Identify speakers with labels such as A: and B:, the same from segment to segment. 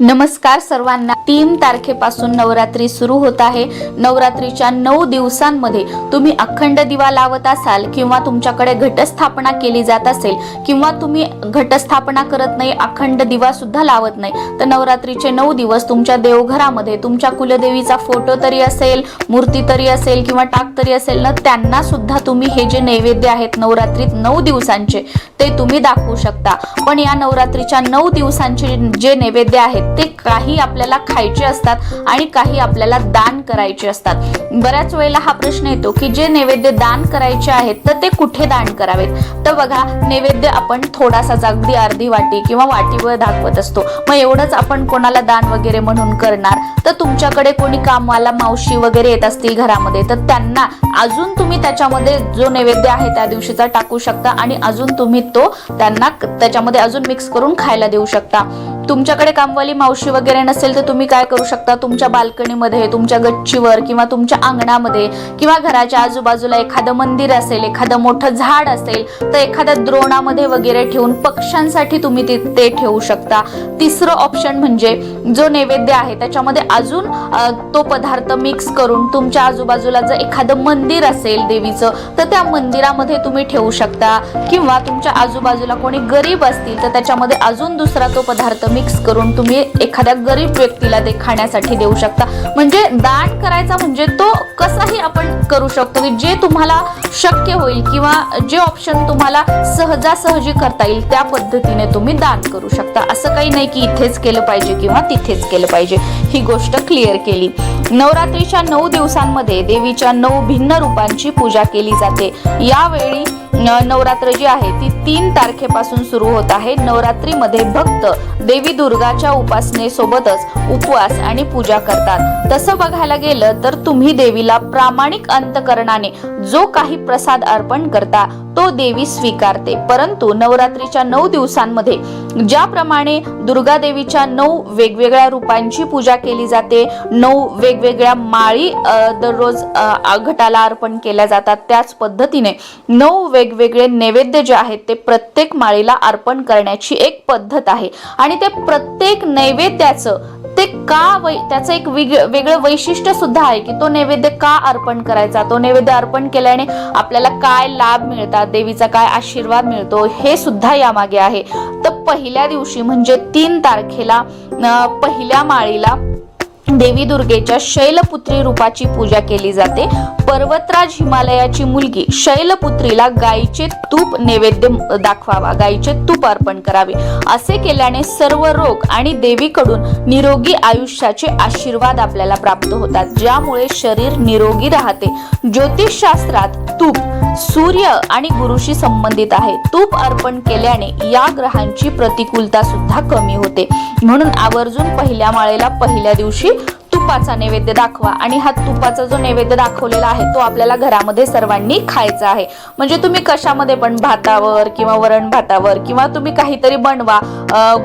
A: नमस्कार सर्वांना. तीन तारखेपासून नवरात्री सुरू होत आहे. नवरात्रीच्या नऊ दिवसांमध्ये तुम्ही अखंड दिवा लावत असाल किंवा तुमच्याकडे घटस्थापना केली जात असेल किंवा तुम्ही घटस्थापना करत नाही अखंड दिवा सुद्धा लावत नाही तर नवरात्रीचे नऊ दिवस तुमच्या देवघरामध्ये तुमच्या कुलदेवीचा फोटो तरी असेल मूर्ती तरी असेल किंवा टाक तरी असेल ना त्यांना सुद्धा तुम्ही हे जे नैवेद्य आहेत नवरात्रीत नऊ दिवसांचे ते तुम्ही दाखवू शकता. पण या नवरात्रीच्या नऊ दिवसांचे जे नैवेद्य आहेत ते काही आपल्याला खायचे असतात आणि काही आपल्याला दान करायचे असतात. बऱ्याच वेळेला हा प्रश्न येतो की जे नैवेद्य दान करायचे आहेत तर ते कुठे दान करावेत? तर बघा नैवेद्य आपण थोडासा अगदी अर्धी वाटी किंवा वाटीवर दाखवत असतो. मग एवढंच आपण कोणाला दान वगैरे म्हणून करणार? तर तुमच्याकडे कोणी कामाला मावशी वगैरे येत असतील घरामध्ये तर त्यांना अजून तुम्ही त्याच्यामध्ये जो नैवेद्य आहे त्या दिवशीचा टाकू शकता आणि अजून तुम्ही तो त्यांना त्याच्यामध्ये अजून मिक्स करून खायला देऊ शकता. तुमच्याकडे कामवाली मावशी वगैरे नसेल तर तुम्ही काय करू शकता? तुमच्या बाल्कनीमध्ये तुमच्या गच्चीवर किंवा तुमच्या अंगणामध्ये किंवा घराच्या आजूबाजूला एखादं मंदिर असेल एखादं मोठं झाड असेल तर एखाद्या द्रोणामध्ये वगैरे ठेवून पक्ष्यांसाठी तुम्ही ते ते ठेवू शकता. तिसरं ऑप्शन म्हणजे जो नैवेद्य आहे त्याच्यामध्ये अजून तो पदार्थ मिक्स करून तुमच्या आजूबाजूला जर एखादं मंदिर असेल देवीचं तर त्या मंदिरामध्ये तुम्ही ठेवू शकता. किंवा तुमच्या आजूबाजूला कोणी गरीब असतील तर त्याच्यामध्ये अजून दुसरा तो पदार्थ मिक्स करून तुम्ही एखाद्या गरीब व्यक्तीला ते खाण्यासाठी देऊ शकता. म्हणजे दान करायचा म्हणजे तो कसाही आपण करू शकतो की जे तुम्हाला शक्य होईल किंवा जे ऑप्शन तुम्हाला सहजासहजी करता येईल त्या पद्धतीने तुम्ही दान करू शकता. असं काही नाही की इथेच केलं पाहिजे किंवा तिथेच केलं पाहिजे. ही गोष्ट क्लिअर केली. नवरात्रीच्या नऊ दिवसांमध्ये देवीच्या नऊ भिन्न रूपांची पूजा केली जाते. यावेळी नवरात्र जी आहे ती तीन तारखेपासून सुरू होत आहे. नवरात्रीमध्ये भक्त देवी दुर्गाच्या उपासनेसोबतच उपवास आणि पूजा करतात. तसं बघायला गेलं तर तुम्ही देवीला प्रामाणिक अंतकरणाने जो काही प्रसाद अर्पण करता तो देवी स्वीकारते. परंतु नवरात्रीच्या नऊ दिवसांमध्ये ज्याप्रमाणे दुर्गा देवीच्या नऊ वेगवेगळ्या रूपांची पूजा केली जाते नऊ वेगवेगळ्या माळी दररोज घटाला अर्पण केल्या जातात त्याच पद्धतीने नऊ वेगवेगळे नैवेद्य जे आहेत ते प्रत्येक माळीला अर्पण करण्याची एक पद्धत आहे. आणि ते प्रत्येक नैवेद्याचं ते का वै त्याचं एक वेगळं वैशिष्ट्य सुद्धा आहे की तो नैवेद्य का अर्पण करायचा? तो नैवेद्य अर्पण केल्याने आपल्याला काय लाभ मिळतात? देवीचा काय आशीर्वाद मिळतो? हे सुद्धा यामागे आहे. तर पहिल्या दिवशी म्हणजे तीन तारखेला पहिल्या माळीला देवी दुर्गेच्या शैलपुत्री रूपाची पूजा केली जाते. पर्वतराज हिमालयाची मुलगी शैलपुत्रीला गायीचे तूप नैवेद्य दाखवावा गायीचे तूप अर्पण करावे. असे केल्याने सर्व रोग आणि देवीकडून निरोगी आयुष्याचे आशीर्वाद आपल्याला प्राप्त होतात. ज्यामुळे शरीर निरोगी राहते. ज्योतिषशास्त्रात तूप सूर्य आणि गुरुशी संबंधित आहे. तूप अर्पण केल्याने या ग्रहांची प्रतिकूलता सुद्धा कमी होते. म्हणून आवर्जून पहिल्या माळेला पहिल्या दिवशी तुपाचा नैवेद्य दाखवा आणि हा तुपाचा जो नैवेद्य दाखवलेला आहे तो आपल्याला घरामध्ये सर्वांनी खायचा आहे. म्हणजे तुम्ही कशामध्ये पण भातावर किंवा वरण भातावर किंवा तुम्ही काहीतरी बनवा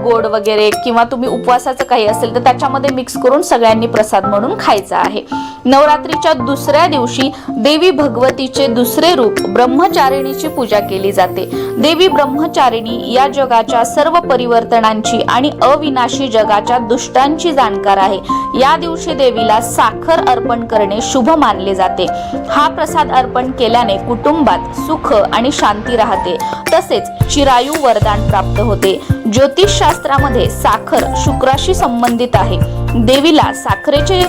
A: गोड वगैरे किंवा तुम्ही उपवासाचं काही असेल तर त्याच्यामध्ये मिक्स करून सगळ्यांनी प्रसाद म्हणून खायचा आहे. नवरात्रीच्या दुसऱ्या दिवशी देवी भगवतीचे दुसरे रूप ब्रह्मचारिणीची पूजा केली जाते. देवी ब्रह्मचारिणी या जगाच्या सर्व परिवर्तनांची आणि अविनाशी जगाच्या दुष्टांची जाणकार आहे. या दिवशी देवीला साखर अर्पण करणे शुभ मानले जाते. हा प्रसाद अर्पण केल्याने कुटुंबात सुख आणि शांती राहते. तसेच चिरायू वरदान प्राप्त होते. ज्योतिषशास्त्रामध्ये साखर शुक्राशी संबंधित आहे. देवीला साखरेचे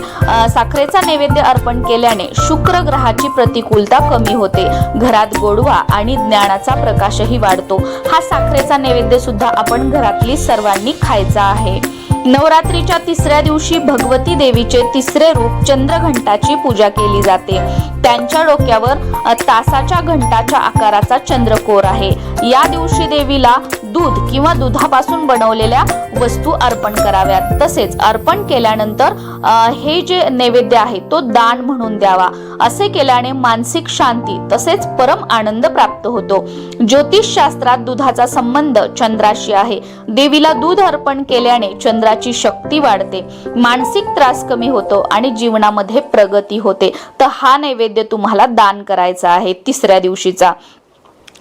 A: साखरेचा नैवेद्य अर्पण केल्याने शुक्र ग्रहाची प्रतिकूलता कमी होते. घरात गोडवा आणि ज्ञानाचा प्रकाशही वाढतो. हा साखरेचा नैवेद्य सुद्धा आपण घरातली सर्वांनी खायचा आहे. नवरात्रीच्या तिसऱ्या दिवशी भगवती देवीचे तिसरे रूप चंद्रघंटाची पूजा केली जाते. त्यांच्या डोक्यावर तासाच्या घंटाच्या आकाराचा चंद्रकोर आहे. या दिवशी देवीला दूध किंवा दुधापासून बनवलेल्या वस्तू अर्पण कराव्यात. तसेच अर्पण केल्यानंतर हे जे नैवेद्य आहे तो दान म्हणून द्यावा. असे केल्याने मानसिक शांती तसेच परम आनंद प्राप्त होतो. ज्योतिषशास्त्रात दुधाचा संबंध चंद्राशी आहे. देवीला दूध अर्पण केल्याने चंद्रा शरीराची शक्ती वाढते मानसिक त्रास कमी होतो आणि जीवनामध्ये प्रगती होते. तर हा नैवेद्य तुम्हाला दान करायचा आहे तिसऱ्या दिवशीचा.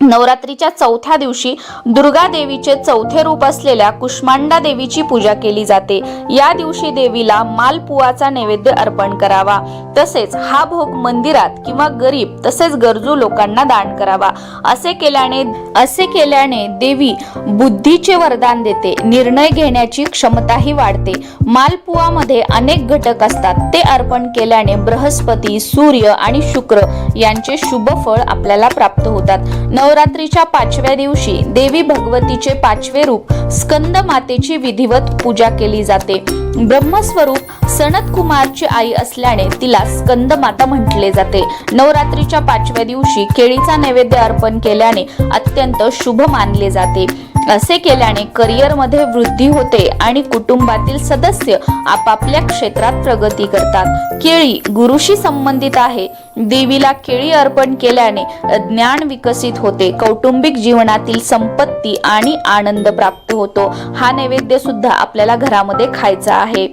A: नवरात्रीच्या चौथ्या दिवशी दुर्गा देवीचे चौथे रूप असलेल्या कुष्मांडा देवीची पूजा केली जाते. या दिवशी देवीला मालपुआचा नैवेद्य अर्पण करावा. तसेच हा भोग मंदिरात किंवा गरीब तसेच गरजू लोकांना दान करावा. असे केल्याने असे केल्याने देवी बुद्धीचे वरदान देते निर्णय घेण्याची क्षमताही वाढते. मालपुआमध्ये अनेक घटक असतात. ते अर्पण केल्याने बृहस्पती सूर्य आणि शुक्र यांचे शुभ फळ आपल्याला प्राप्त होतात. नव नवरात्रीच्या पाचव्या दिवशी देवी भगवतीचे पाचवे रूप स्कंद मातेची विधिवत पूजा केली जाते. ब्रह्मस्वरूप सनत कुमारची आई असल्याने तिला स्कंद माता म्हटले जाते. नवरात्रीच्या पाचव्या दिवशी केळीचा नैवेद्य अर्पण केल्याने अत्यंत शुभ मानले जाते. असे केल्याने करिअरमध्ये वृद्धी होते आणि कुटुंबातील सदस्य आपापल्या क्षेत्रात प्रगती करतात. केळी गुरुशी संबंधित आहे. देवीला केळी अर्पण केल्याने ज्ञान विकसित होते. कौटुंबिक जीवनातील संपत्ती आणि आनंद प्राप्त होतो. हा नैवेद्य सुद्धा आपल्याला घरामध्ये खायचा आहे.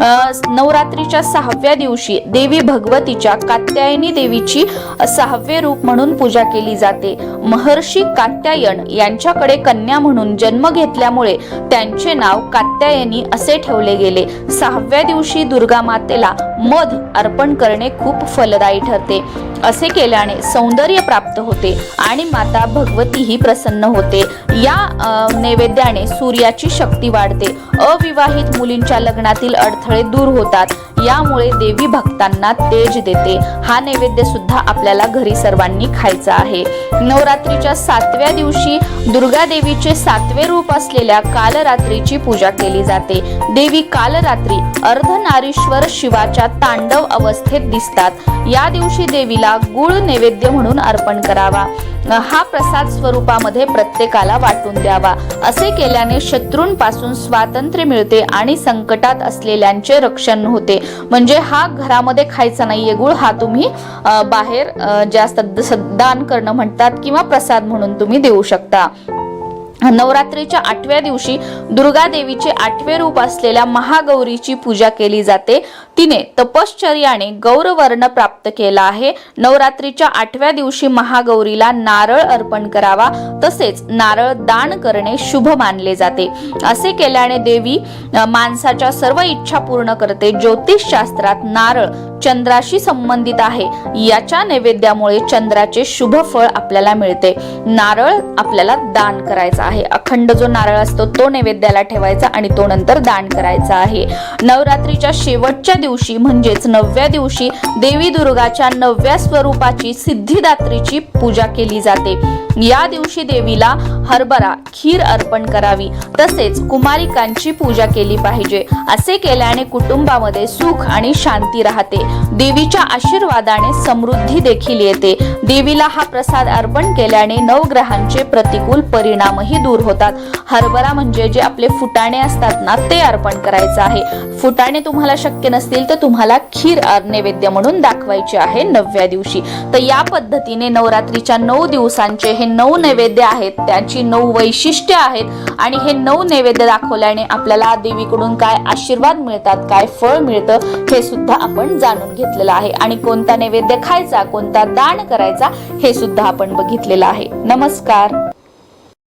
A: नवरात्रीच्या सहाव्या दिवशी देवी भगवतीच्या कात्यायनी देवीची सहावे रूप म्हणून पूजा केली जाते. महर्षी कात्यायन यांच्याकडे कन्या म्हणून जन्म घेतल्यामुळे त्यांचे नाव कात्यायनी असे ठेवले गेले. सहाव्या दिवशी दुर्गा मातेला मध अर्पण करणे खूप फलदायी ठरते. असे केल्याने सौंदर्य प्राप्त होते आणि माता भगवतीही प्रसन्न होते. या नैवेद्याने सूर्याची शक्ती वाढते. अविवाहित मुलींच्या लग्नातील अडथळे दूर होतात. यामुळे देवी भक्तांना तेज देते. हा नैवेद्य सुद्धा आपल्याला घरी सर्वांनी खायचा आहे. नवरात्रीच्या सातव्या दिवशी दुर्गा देवीचे सातवे रूप असलेल्या कालरात्रीची पूजा केली जाते. देवी कालरात्री अर्धनारीश्वर शिवाच्या तांडव अवस्थेत दिसतात. या दिवशी देवीला गुळ नैवेद्य म्हणून अर्पण करावा. हा प्रसाद स्वरूपामध्ये प्रत्येकाला वाटून द्यावा. असे केल्याने शत्रूंपासून स्वातंत्र्य मिळते आणि संकटात असलेल्यांचे रक्षण होते. म्हणजे हा घरामध्ये खायचा नाहीये गुळ हा तुम्ही बाहेर जास्त दान करणं म्हणतात किंवा प्रसाद म्हणून तुम्ही देऊ शकता. नवरात्रीच्या आठव्या दिवशी दुर्गा देवीचे आठवे रूप असलेल्या महागौरीची पूजा केली जाते. तिने तपश्चर्याने गौरवर्ण प्राप्त केला आहे. नवरात्रीच्या आठव्या दिवशी महागौरीला नारळ अर्पण करावा तसेच नारळ दान करणे शुभ मानले जाते. असे केल्याने देवी माणसाच्या सर्व इच्छा पूर्ण करते. ज्योतिष शास्त्रात नारळ चंद्राशी संबंधित आहे. याच्या नैवेद्यामुळे चंद्राचे शुभ फळ आपल्याला मिळते. नारळ आपल्याला दान करायचा आहे. अखंड जो नारळ असतो तो नैवेद्याला ठेवायचा आणि तो नंतर दान करायचा आहे. नवरात्रीच्या शेवटच्या दिवशी म्हणजेच नवव्या दिवशी देवी दुर्गाच्या नवव्या स्वरूपाची सिद्धिदात्रीची पूजा केली जाते. या दिवशी देवीला हरभरा खीर अर्पण करावी. तसेच कुमारिकांची पूजा केली पाहिजे. असे केल्याने कुटुंबामध्ये सुख आणि शांती राहते. देवीच्या आशीर्वादाने समृद्धी देखील येते. देवीला हा प्रसाद अर्पण केल्याने नवग्रहांचे प्रतिकूल परिणामही दूर होतात. हरभरा म्हणजे जे आपले फुटाणे असतात ना ते अर्पण करायचं आहे. फुटाणे तुम्हाला शक्य नसतील तर तुम्हाला खीर नैवेद्य म्हणून दाखवायचे आहे नवव्या दिवशी. तर या पद्धतीने नवरात्रीच्या नऊ दिवसांचे हे नऊ नैवेद्य आहेत त्यांची नऊ वैशिष्ट्य आहेत आणि हे नऊ नैवेद्य दाखवल्याने आपल्याला देवीकडून काय आशीर्वाद मिळतात काय फळ मिळतं हे सुद्धा आपण जाणून घेतलेलं आहे. आणि कोणता नैवेद्य खायचा कोणता दान करायचा हे सुद्धा आपण बघितलेलं आहे. नमस्कार.